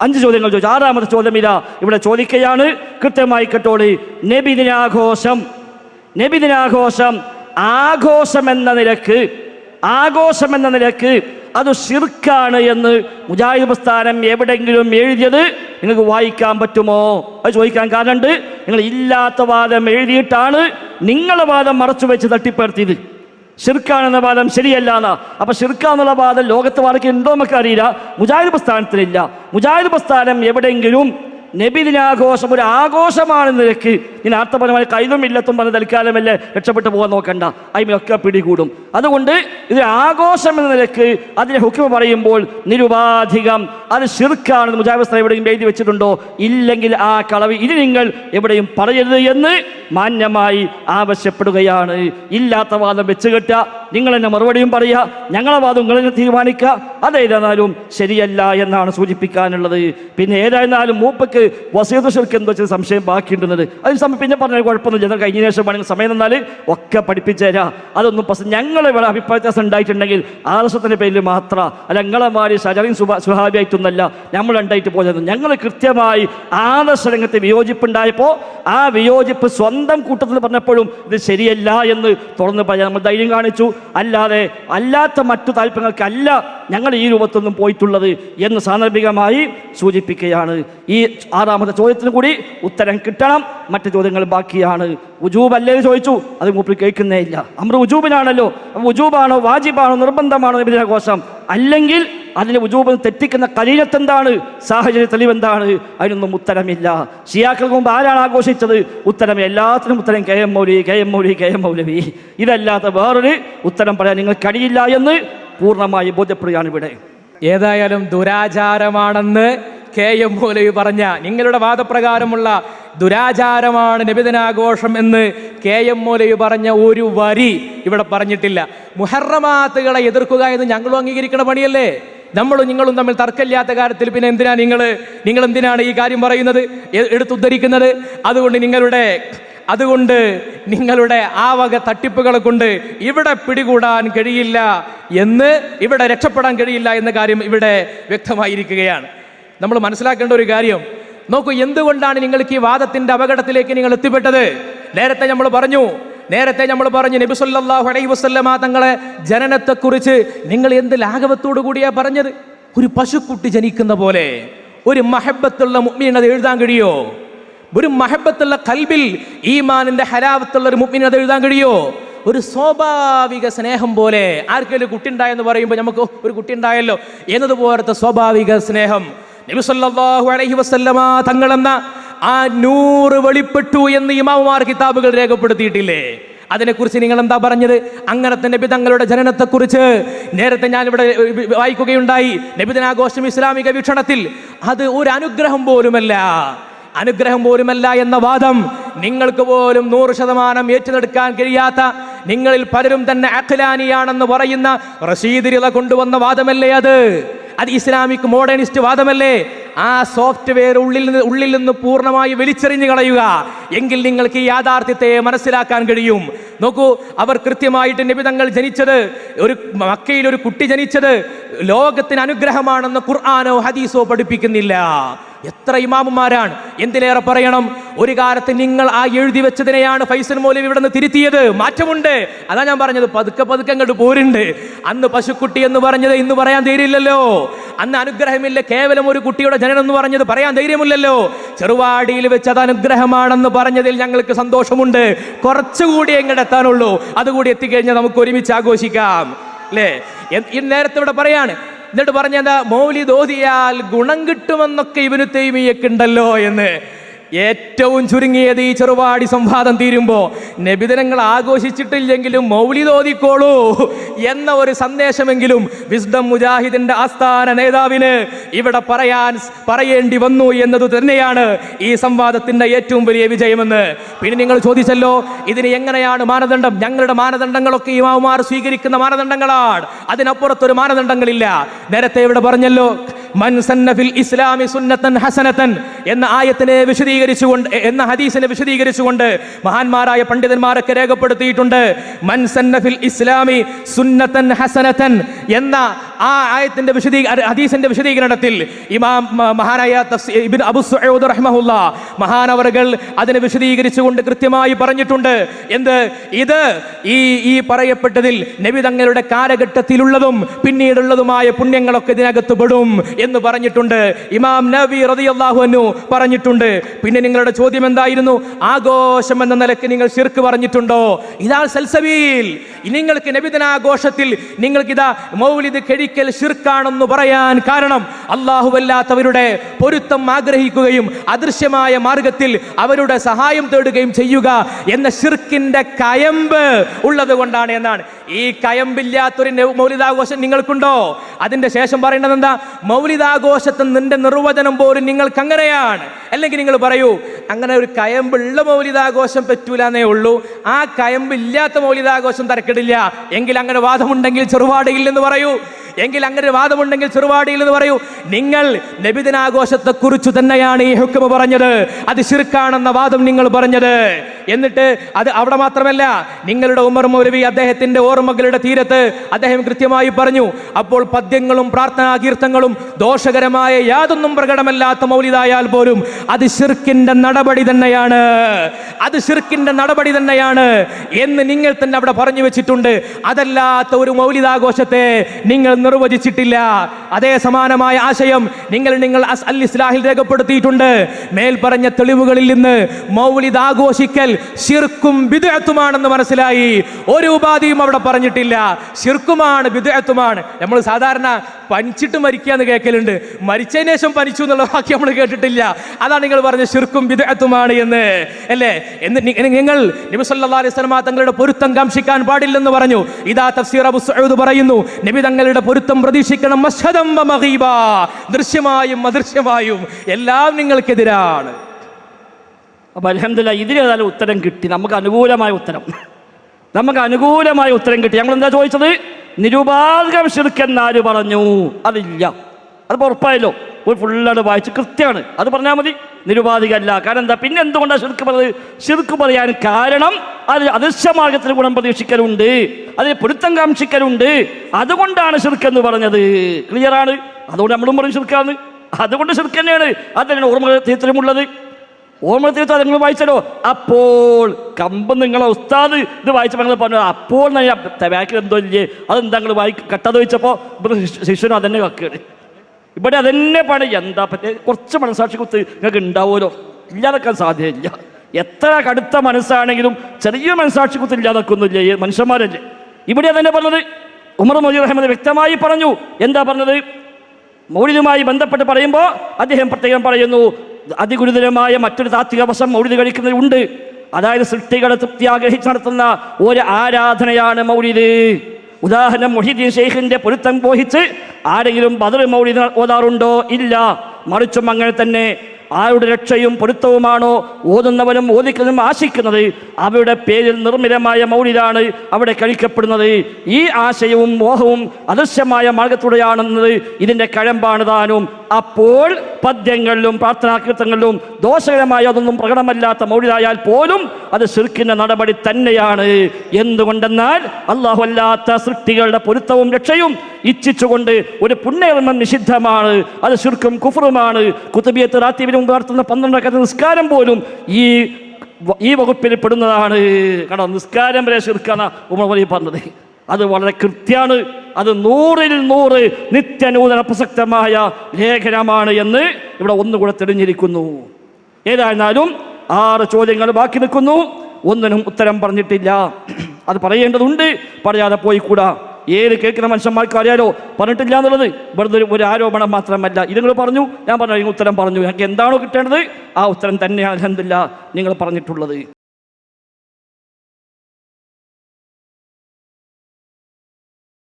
അഞ്ച് ചോദ്യങ്ങൾ ചോദിച്ചു. ആറാമത്തെ ചോദ്യം ഇതാ. ഇവിടെ ചോദിക്കുകയാണ് കൃത്യമായി കേട്ടോളി. നബിദിനാഘോഷം. നബിദിനാഘോഷം ആഘോഷം എന്ന നിലയ്ക്ക് ആഘോഷം എന്ന നിലയ്ക്ക് അത് ഷിർക്കാണ് എന്ന് മുജാഹിദ് പ്രസ്ഥാനം എവിടെയെങ്കിലും എഴുതിയത് നിങ്ങൾക്ക് വായിക്കാൻ പറ്റുമോ? അത് ചോദിക്കാൻ കാരണമുണ്ട്. നിങ്ങൾ ഇല്ലാത്ത വാദം എഴുതിയിട്ടാണ് നിങ്ങളെ വാദം മറച്ചു വെച്ച് തട്ടിപ്പടുത്തിയത് ഷിർക്കാണെന്ന വാദം ശരിയല്ല എന്ന് ഷിർക്ക എന്നുള്ള വാദം ലോകത്ത് വാർക്കുണ്ടോ നമുക്ക് അറിയില്ല മുജാഹിദ് പ്രസ്ഥാനത്തിലില്ല. മുജാഹിദ് പ്രസ്ഥാനം എവിടെയെങ്കിലും നബിദിനാഘോഷം ഒരു ആഘോഷമാണ് നിനക്ക്. ഇനി അർത്ഥപരമായി കൈതും ഇല്ലത്തും പറഞ്ഞ് തൽക്കാലമല്ലേ രക്ഷപ്പെട്ടു പോകാൻ നോക്കണ്ട. അതിമൊക്കെ പിടികൂടും. അതുകൊണ്ട് ഇത് ആഘോഷം എന്ന നിലയ്ക്ക് അതിനെ ഹുക്കിമ പറയുമ്പോൾ നിരുപാധികം അത് ശിർക്കാണെന്ന് മുജാബിസ്ഥ എവിടെയും എഴുതി വെച്ചിട്ടുണ്ടോ? ഇല്ലെങ്കിൽ ആ കളവ് ഇനി നിങ്ങൾ എവിടെയും പറയരുത് എന്ന് മാന്യമായി ആവശ്യപ്പെടുകയാണ്. ഇല്ലാത്ത വാദം വെച്ച് കെട്ടുക. നിങ്ങൾ എന്നെ മറുപടിയും പറയുക. ഞങ്ങളെ വാദം നിങ്ങൾ തന്നെ തീരുമാനിക്കുക. അതേതായാലും ശരിയല്ല എന്നാണ് സൂചിപ്പിക്കാനുള്ളത്. പിന്നെ ഏതായിരുന്നാലും മൂപ്പക്ക് വസീത് ഷിർക്ക് എന്തോ വെച്ചാൽ സംശയം ബാക്കിയിട്ടുള്ളത് അതിന് സമയം പിന്നെ പറഞ്ഞാൽ കുഴപ്പമൊന്നും ചെയ്താൽ കഴിഞ്ഞ ശേഷം വേണമെങ്കിൽ സമയം തന്നാൽ ഒക്കെ പഠിപ്പിച്ചു അതൊന്നും പ്രശ്നം ഞങ്ങൾ ഇവിടെ അഭിപ്രായ വ്യത്യാസം ഉണ്ടായിട്ടുണ്ടെങ്കിൽ ആദർശത്തിന്റെ പേരിൽ മാത്രം. അല്ല ഞങ്ങളെ മാറി ഷജറിൻ സുബ സുഹാബിയായിട്ടൊന്നല്ല നമ്മൾ ഉണ്ടായിട്ട് പോയത് ഞങ്ങൾ കൃത്യമായി ആദർശ രംഗത്ത് വിയോജിപ്പുണ്ടായപ്പോൾ ആ വിയോജിപ്പ് സ്വന്തം കൂട്ടത്തിൽ പറഞ്ഞപ്പോഴും ഇത് ശരിയല്ല എന്ന് തുറന്ന് പറയാൻ നമ്മൾ ധൈര്യം കാണിച്ചു. അല്ലാതെ അല്ലാത്ത മറ്റു താല്പര്യങ്ങൾക്കല്ല ഞങ്ങൾ ഈ രൂപത്തൊന്നും പോയിട്ടുള്ളത് എന്ന് സാന്ദർഭികമായി സൂചിപ്പിക്കുകയാണ്. ഈ ആറാമത്തെ ചോദ്യത്തിന് കൂടി ഉത്തരം കിട്ടണം. മറ്റു ചോദ്യങ്ങൾ ബാക്കിയാണ്. ഉജൂബ് അല്ലേ ചോദിച്ചു. അത് മൂപ്പർ കേൾക്കുന്നേ ഇല്ല. അമ്ര ഉജൂബിനാണല്ലോ ഉജൂബാണോ വാജിബാണോ നിർബന്ധമാണോ നിബിധഘോഷം അല്ലെങ്കിൽ അതിന് ഉജൂബ് തെറ്റിക്കുന്ന കരീരത്ത് എന്താണ് സാഹചര്യ തെളിവെന്താണ്? അതിനൊന്നും ഉത്തരമില്ല. ഷിയാക്കൾക്ക് മുമ്പ് ആരാണ് ആഘോഷിച്ചത്? ഉത്തരം എല്ലാത്തിനും ഉത്തരം K M Moulavi K M Moulavi K M Moulavi. ഇതല്ലാത്ത വേറൊരു ഉത്തരം പറയാൻ നിങ്ങൾക്ക് കഴിയില്ല എന്ന് പൂർണമായി ബോധ്യപ്പെടുകയാണ് ഇവിടെ. ഏതായാലും ദുരാചാരമാണെന്ന് കെ എം മൗലവി പറഞ്ഞ നിങ്ങളുടെ വാദപ്രകാരമുള്ള ദുരാചാരമാണ് നബിദിനാഘോഷം എന്ന് കെ എം മൗലവി പറഞ്ഞ ഒരു വരി ഇവിടെ പറഞ്ഞിട്ടില്ല. മുഹറമാത്തുകളെ എതിർക്കുക എന്ന് ഞങ്ങളും അംഗീകരിക്കണ പണിയല്ലേ? നമ്മളും നിങ്ങളും തമ്മിൽ തർക്കമില്ലാത്ത കാര്യത്തിൽ പിന്നെ എന്തിനാ നിങ്ങൾ നിങ്ങൾ എന്തിനാണ് ഈ കാര്യം പറയുന്നത്? എടുത്തുദ്ധരിക്കുന്നത്? അതുകൊണ്ട് നിങ്ങളുടെ അതുകൊണ്ട് നിങ്ങളുടെ ആ വക തട്ടിപ്പുകളെ കൊണ്ട് ഇവിടെ പിടികൂടാൻ കഴിയില്ല എന്ന് ഇവിടെ രക്ഷപ്പെടാൻ കഴിയില്ല എന്ന കാര്യം ഇവിടെ വ്യക്തമായിരിക്കുകയാണ്. നമ്മൾ മനസ്സിലാക്കേണ്ട ഒരു കാര്യം. നോക്കൂ എന്തുകൊണ്ടാണ് നിങ്ങൾക്ക് ഈ വാദത്തിന്റെ അപകടത്തിലേക്ക് നിങ്ങൾ എത്തിപ്പെട്ടത്? നേരത്തെ നമ്മൾ പറഞ്ഞു നേരത്തെ നമ്മൾ പറഞ്ഞു നബി സല്ലല്ലാഹു അലൈഹി വസല്ലമ തങ്ങളെ ജനനത്തെക്കുറിച്ച് നിങ്ങൾ എന്ത് ലാഘവത്തോടു കൂടിയാ പറഞ്ഞത്? ഒരു പശുക്കുട്ടി ജനിക്കുന്ന പോലെ ഒരു മഹബത്തുള്ള മുഅ്മിൻ അത് എഴുതാൻ കഴിയോ? ഒരു മഹബത്തുള്ള കൽബിൽ ഈമാനിന്റെ ഹലാവത്തുള്ള ഒരു മുഅ്മിൻ അത് എഴുതാൻ കഴിയോ? ഒരു സ്വാഭാവിക സ്നേഹം പോലെ ആർക്കെങ്കിലും കുട്ടി ഉണ്ടായെന്ന് പറയുമ്പോൾ നമുക്ക് ഒരു കുട്ടി ഉണ്ടായല്ലോ എന്നതുപോലത്തെ സ്വാഭാവിക സ്നേഹം. നബി സല്ലല്ലാഹു അലൈഹി വസല്ലമ തങ്ങളെന്ന ആ നൂറ് വെളിപ്പെട്ടു എന്ന് ഇമാവുമാർ കിതാബുകൾ രേഖപ്പെടുത്തിയിട്ടില്ലേ? അതിനെക്കുറിച്ച് നിങ്ങൾ എന്താ പറഞ്ഞത്? അങ്ങനത്തെ തങ്ങളുടെ ജനനത്തെക്കുറിച്ച് നേരത്തെ ഞാൻ ഇവിടെ വായിക്കുകയുണ്ടായി നബിദിനാഘോഷം ഇസ്ലാമിക വീക്ഷണത്തിൽ. അത് ഒരു അനുഗ്രഹം പോലുമല്ല. അനുഗ്രഹം പോലുമല്ല എന്ന വാദം നിങ്ങൾക്ക് പോലും നൂറ് ശതമാനം ഏറ്റെടുക്കാൻ കഴിയാത്ത നിങ്ങളിൽ പലരും തന്നെ അഖിലാനിയാണെന്ന് പറയുന്ന റഷീദിരിത കൊണ്ടുവന്ന വാദമല്ലേ അത്? അത് ഇസ്ലാമിക് മോഡേണിസ്റ്റ് വാദമല്ലേ? ആ സോഫ്റ്റ്വെയർ ഉള്ളിൽ നിന്ന് ഉള്ളിൽ നിന്ന് പൂർണമായി വലിച്ചെറിഞ്ഞു കളയുക. എങ്കിൽ നിങ്ങൾക്ക് ഈ യാഥാർത്ഥ്യത്തെ മനസ്സിലാക്കാൻ കഴിയും. നോക്കൂ അവർ കൃത്യമായിട്ട് നിബിതങ്ങൾ ജനിച്ചത് ഒരു മക്കയിൽ ഒരു കുട്ടി ജനിച്ചത് ലോകത്തിന് അനുഗ്രഹമാണെന്ന് ഖുർആാനോ ഹദീസോ പഠിപ്പിക്കുന്നില്ല. എത്ര ഇമാമുമാരാണ്? എന്തിനേറെ പറയണം? ഒരു കാലത്ത് നിങ്ങൾ ആ എഴുതി വെച്ചതിനെയാണ് ഫൈസൽ മൗലവി ഇവിടെ നിന്ന് തിരുത്തിയത്. മാറ്റമുണ്ട്. അതാ ഞാൻ പറഞ്ഞത് പതുക്കെ പതുക്കെ അങ്ങോട്ട് പോരുണ്ട്. അന്ന് പശുക്കുട്ടി എന്ന് പറഞ്ഞത് ഇന്ന് പറയാൻ ധൈര്യമില്ലല്ലോ. അന്ന് അനുഗ്രഹമില്ല കേവലം ഒരു കുട്ടിയുടെ ജനനം എന്ന് പറഞ്ഞത് പറയാൻ ധൈര്യമില്ലല്ലോ. ചെറുവാടിയിൽ വെച്ച് അത് അനുഗ്രഹമാണെന്ന് പറഞ്ഞതിൽ ഞങ്ങൾക്ക് സന്തോഷമുണ്ട്. കുറച്ചുകൂടി എങ്ങോട്ട് എത്താനുള്ളൂ. അതുകൂടി എത്തിക്കഴിഞ്ഞാൽ നമുക്ക് ഒരുമിച്ച് ആഘോഷിക്കാം. അല്ലേ? നേരത്തെ ഇവിടെ പറയാണ് എന്നിട്ട് പറഞ്ഞത് മൗലി ഓതിയാൽ ഗുണം കിട്ടുമെന്നൊക്കെ ഇവന് തൈമിയൊക്കെ ഉണ്ടല്ലോ എന്ന്. ഏറ്റവും ചുരുങ്ങിയത് ഈ ചെറുപാടി സംവാദം തീരുമ്പോൾ നബിദിനങ്ങൾ ആഘോഷിച്ചിട്ടില്ലെങ്കിലും മൗലിദ് ഓതിക്കോളൂ എന്ന ഒരു സന്ദേശമെങ്കിലും വിസ്ഡം മുജാഹിദിന്റെ ആസ്ഥാന നേതാവിന് ഇവിടെ പറയാൻ പറയേണ്ടി വന്നു എന്നത് തന്നെയാണ് ഈ സംവാദത്തിന്റെ ഏറ്റവും വലിയ വിജയമെന്ന്. പിന്നെ നിങ്ങൾ ചോദിച്ചല്ലോ ഇതിന് എങ്ങനെയാണ് മാനദണ്ഡം? ഞങ്ങളുടെ മാനദണ്ഡങ്ങളൊക്കെ ഇമാവുമാർ സ്വീകരിക്കുന്ന മാനദണ്ഡങ്ങളാണ്. അതിനപ്പുറത്തൊരു മാനദണ്ഡങ്ങളില്ല. നേരത്തെ ഇവിടെ പറഞ്ഞല്ലോ ഇസ്ലാമി സുന്നത്തൻ ഹസനത്തൻ എന്ന ആയത്തിനെ വിശദീകരിച്ചുകൊണ്ട് എന്ന ഹദീസിനെ വിശദീകരിച്ചുകൊണ്ട് മഹാന്മാരായ പണ്ഡിതന്മാരൊക്കെ രേഖപ്പെടുത്തിയിട്ടുണ്ട്. മൻ സന്നഫിൽ ഇസ്ലാമി സുന്നത്തൻ ഹസനത്തൻ എന്ന ആ ആയത്തിന്റെ വിശദീ ഹദീസിന്റെ വിശദീകരണത്തിൽ ഇമാം മഹാനായ ഇബിൻ അബു സയ്യൂദ് റഹ്മഹുല്ല മഹാനവറുകൾ അതിനെ വിശദീകരിച്ചുകൊണ്ട് കൃത്യമായി പറഞ്ഞിട്ടുണ്ട്. എന്ത്? ഇത് ഈ ഈ പറയപ്പെട്ടതിൽ നബി തങ്ങളുടെ കാലഘട്ടത്തിലുള്ളതും പിന്നീടുള്ളതുമായ പുണ്യങ്ങളൊക്കെ ഇതിനകത്ത് പെടും എന്ന് പറഞ്ഞിട്ടുണ്ട്. ഇമാം നബി റളിയല്ലാഹു അൻഹു പറഞ്ഞിട്ടുണ്ട്. പിന്നെ നിങ്ങളുടെ ചോദ്യം എന്തായിരുന്നു? ആഘോഷം എന്ന നിലയ്ക്ക് നിങ്ങൾ ശിർക്ക് പറഞ്ഞിട്ടുണ്ടോ? ഇതാ സൽസബീൽ. നിങ്ങൾക്ക് നബിദിനാഘോഷത്തിൽ നിങ്ങൾക്ക് ഇതാ മൗലിദ് കഴിക്കൽ ശിർക്കാണെന്ന് പറയാൻ കാരണം അല്ലാഹുവല്ലാത്തവരുടെ പൊരുത്തം ആഗ്രഹിക്കുകയും അദൃശ്യമായ മാർഗത്തിൽ അവരുടെ സഹായം തേടുകയും ചെയ്യുക എന്ന ഷിർക്കിന്റെ കയമ്പ് ഉള്ളത് കൊണ്ടാണ് എന്നാണ്. ഈ കയമ്പില്ലാത്തൊരു മൗലിദാഘോഷം നിങ്ങൾക്കുണ്ടോ? അതിന്റെ ശേഷം പറയേണ്ടത് എന്താ? മൗലിദാഘോഷത്തിൽ നിന്റെ നിർവചനം പോലും നിങ്ങൾക്ക് അങ്ങനെയാണ്. അല്ലെങ്കിൽ നിങ്ങൾ പറയൂ അങ്ങനെ ഒരു കയമ്പുള്ള മൗലിദാഘോഷം പറ്റൂലെന്നേ ഉള്ളൂ. ആ കയമ്പില്ലാത്ത മൗലിദാഘോഷം തരക്കിടില്ല. എങ്കിൽ അങ്ങനെ വാദമുണ്ടെങ്കിൽ ചെറുപാടിയിൽ എന്ന് പറയൂ എങ്കിൽ അങ്ങനെ ഒരു വാദമുണ്ടെങ്കിൽ ചെറുപാടിയിൽ എന്ന് പറയൂ നിങ്ങൾ നബിദിനാഘോഷത്തെ കുറിച്ച് തന്നെയാണ് ഈ ഹുക്കുമ പറഞ്ഞത്. അത് ശിർക്കാണെന്ന വാദം നിങ്ങൾ പറഞ്ഞത്. എന്നിട്ട് അത് അവിടെ മാത്രമല്ല നിങ്ങളുടെ ഉമർ മൗലവി അദ്ദേഹത്തിന്റെ ഓർമ്മകളുടെ തീരത്ത് അദ്ദേഹം കൃത്യമായി പറഞ്ഞു അപ്പോൾ പദ്യങ്ങളും പ്രാർത്ഥനാ കീർത്തങ്ങളും ദോഷകരമായ യാതൊന്നും പ്രകടമല്ലാത്ത മൗലിതായാൽ പോലും അത് ഷിർക്കിന്റെ നടപടി തന്നെയാണ്. അത് ഷിർക്കിന്റെ നടപടി തന്നെയാണ്. എന്ന് നിങ്ങൾ തന്നെ അവിടെ പറഞ്ഞു വെച്ചിട്ടുണ്ട്. അതല്ലാത്ത ഒരു മൗലിതാഘോഷത്തെ നിങ്ങൾ നിർവചിച്ചിട്ടില്ല. അതേ സമാനമായ ആശയം നിങ്ങൾ നിങ്ങൾ അസ് അൽ ഇസ്ലാഹിൽ രേഖപ്പെടുത്തിയിട്ടുണ്ട്. മേൽപ്പറഞ്ഞ തെളിവുകളിൽ നിന്ന് മൗലിദ് ആഘോഷിക്കൽ ശിർക്കും ബിദുഹത്തുമാണെന്ന് മനസ്സിലായി. ഒരു ഉപാധിയും അവിടെ പറഞ്ഞിട്ടില്ല. ശിർക്കുമാണ് ബിദുഹത്തുമാണ് നമ്മൾ സാധാരണ പനിച്ചിട്ട് മരിക്കുക എന്ന് കേൾക്കലുണ്ട് മരിച്ചതിന് ശേഷം പനിച്ചു എന്നുള്ള വാക്യം നമ്മൾ കേട്ടിട്ടില്ല. അതാണ് നിങ്ങൾ പറഞ്ഞ ശിർക്കും ബിദഅത്തുമാണ് എന്ന്. അല്ലേ? എന്ന് നിങ്ങൾ നബി സല്ലല്ലാഹു അലൈഹി വസല്ലമ തങ്ങളുടെ പൊരുത്തം കാംക്ഷിക്കാൻ പാടില്ലെന്ന് പറഞ്ഞു. ഇതാ തഫ്സീർ അബു സഊദ് പറയുന്നു. നബി തങ്ങളുടെ പൊരുത്തം പ്രതീക്ഷിക്കണം ദൃശ്യമായും അദൃശ്യമായും എല്ലാം നിങ്ങൾക്കെതിരാണ്. അപ്പൊ അലഹമില്ല ഇതിലേതായാലും ഉത്തരം കിട്ടി. നമുക്ക് അനുകൂലമായ ഉത്തരം. നമുക്ക് അനുകൂലമായ ഉത്തരം കിട്ടി. ഞങ്ങൾ എന്താ ചോദിച്ചത്? നിരുപാധികം ശിർക്കെന്നാര് പറഞ്ഞു? അതില്ല. അത് ഉറപ്പായല്ലോ. ഫുള്ളാണ് വായിച്ച് കൃത്യമാണ്. അത് പറഞ്ഞാൽ മതി. നിരുപാധികല്ല കാരണം എന്താ? പിന്നെ എന്തുകൊണ്ടാണ് ശിർക്ക് പറഞ്ഞത് ശിർക്ക് പറയാൻ കാരണം അത് അദൃശ്യമാർഗത്തിൽ ഗുണം പ്രതീക്ഷിക്കലുണ്ട്. അതിൽ പൊരുത്തം കാംക്ഷിക്കലുണ്ട്. അതുകൊണ്ടാണ് ശിർക്ക് എന്ന് പറഞ്ഞത്. ക്ലിയറാണ് അതുകൊണ്ട് നമ്മളും പറയും ശിർക്കാണ്. അതുകൊണ്ട് ശിർക്ക് തന്നെയാണ്. അതന്നെയാണ് ഓർമ്മ തീർച്ചയായിട്ടുമുള്ളത് ഓർമ്മ തീർത്ഥം നിങ്ങൾ വായിച്ചല്ലോ? അപ്പോൾ കമ്പ് നിങ്ങളെ ഉസ്താദ് ഇത് വായിച്ചപ്പോൾ നിങ്ങൾ പറഞ്ഞു അപ്പോൾ ബാക്കിൽ എന്തോ ഇല്ലേ? അതെന്താ നിങ്ങൾ വായി കട്ടത് വെച്ചപ്പോൾ ശിഷ്യനും അതന്നെ കക്കുകയാണ്. ഇവിടെ അതന്നെ പണി. എന്താ പറ്റേ? കുറച്ച് മനസ്സാക്ഷി കുത്ത് നിങ്ങൾക്ക് ഉണ്ടാവുമല്ലോ. ഇല്ലാതെക്കാൻ സാധ്യതയില്ല. എത്ര കടുത്ത മനസ്സാണെങ്കിലും ചെറിയ മനസ്സാക്ഷി കുത്ത് ഈ മനുഷ്യന്മാരല്ലേ. ഇവിടെ അതന്നെ പറഞ്ഞത്. ഉമർ മൊയ്യർ അഹമ്മദ് വ്യക്തമായി പറഞ്ഞു. എന്താ പറഞ്ഞത്? മൗലിദുമായി ബന്ധപ്പെട്ട് പറയുമ്പോൾ അദ്ദേഹം പ്രത്യേകം പറയുന്നു അതിഗുരുതരമായ മറ്റൊരു താത്വിക വശം മൗലിദ് കഴിക്കുന്നതിലുണ്ട് അതായത് സൃഷ്ടികളെ തൃപ്തി ആഗ്രഹിച്ച് നടത്തുന്ന ഒരു ആരാധനയാണ് മൗലിദ്. ഉദാഹരണം മൊഹീദ്ദീൻ ഷെയ്ഖിന്റെ പൊരുത്തം പോഹിച്ച് ആരെങ്കിലും ബദർ മൗലിദ് ഓതാറുണ്ടോ? ഇല്ല. മറിച്ചും അങ്ങനെ തന്നെ ആരുടെ രക്ഷയും പൊരുത്തവുമാണോ ഓതുന്നവനും ഓദിക്കുന്നതും ആശിക്കുന്നത്? അവരുടെ പേരിൽ നിർമ്മിതമായ മൗലിലാണ് അവിടെ കഴിക്കപ്പെടുന്നത്. ഈ ആശയവും മോഹവും അദൃശ്യമായ മാർഗത്തിലൂടെയാണെന്നത് ഇതിന്റെ കഴമ്പാണ് താനും. അപ്പോൾ പദ്യങ്ങളിലും പ്രാർത്ഥനാകൃത്തങ്ങളിലും ദോഷകരമായ അതൊന്നും പ്രകടമല്ലാത്ത മൗലിതായാൽ പോലും അത് ശിർക്കിന്റെ നടപടി തന്നെയാണ്. എന്തുകൊണ്ടെന്നാൽ അള്ളാഹു അല്ലാത്ത സൃഷ്ടികളുടെ പൊരുത്തവും രക്ഷയും ഇച്ഛിച്ചുകൊണ്ട് ഒരു പുണ്യകർമ്മം നിഷിദ്ധമാണ്. അത് ശുർക്കും കുഫറുമാണ്. കുത്തുബിയത്ത് റാത്തീവിനും നടത്തുന്ന പന്ത്രണ്ടക്കത്തെ നിസ്കാരം പോലും ഈ ഈ വകുപ്പിൽ പെടുന്നതാണ്. കാരണം നിസ്കാരം വരെ ശിർക്കാണ് ഉമർ പറഞ്ഞത്. അത് വളരെ കൃത്യമാണ്. അത് നൂറിൽ നൂറ് നിത്യനൂതന പ്രസക്തമായ ലേഖനമാണ് എന്ന് ഇവിടെ ഒന്നുകൂടെ തെളിഞ്ഞിരിക്കുന്നു. ഏതായിരുന്നാലും ആറ് ചോദ്യങ്ങൾ ബാക്കി നിൽക്കുന്നു. ഒന്നിനും ഉത്തരം പറഞ്ഞിട്ടില്ല. അത് പറയേണ്ടതുണ്ട്. പറയാതെ പോയിക്കൂടാ. ഏത് കേൾക്കുന്ന മനുഷ്യന്മാർക്ക് അറിയാലോ? പറഞ്ഞിട്ടില്ല എന്നുള്ളത്. വെറുതെ ഒരു- ആരോപണം മാത്രമല്ല. ഇത് നിങ്ങൾ പറഞ്ഞു. ഞാൻ പറഞ്ഞു "ഈ ഉത്തരം പറഞ്ഞു. ഞങ്ങൾക്ക് എന്താണോ കിട്ടേണ്ടത്? ആ ഉത്തരം തന്നെയാണ് അലഹമില്ല നിങ്ങൾ പറഞ്ഞിട്ടുള്ളത്.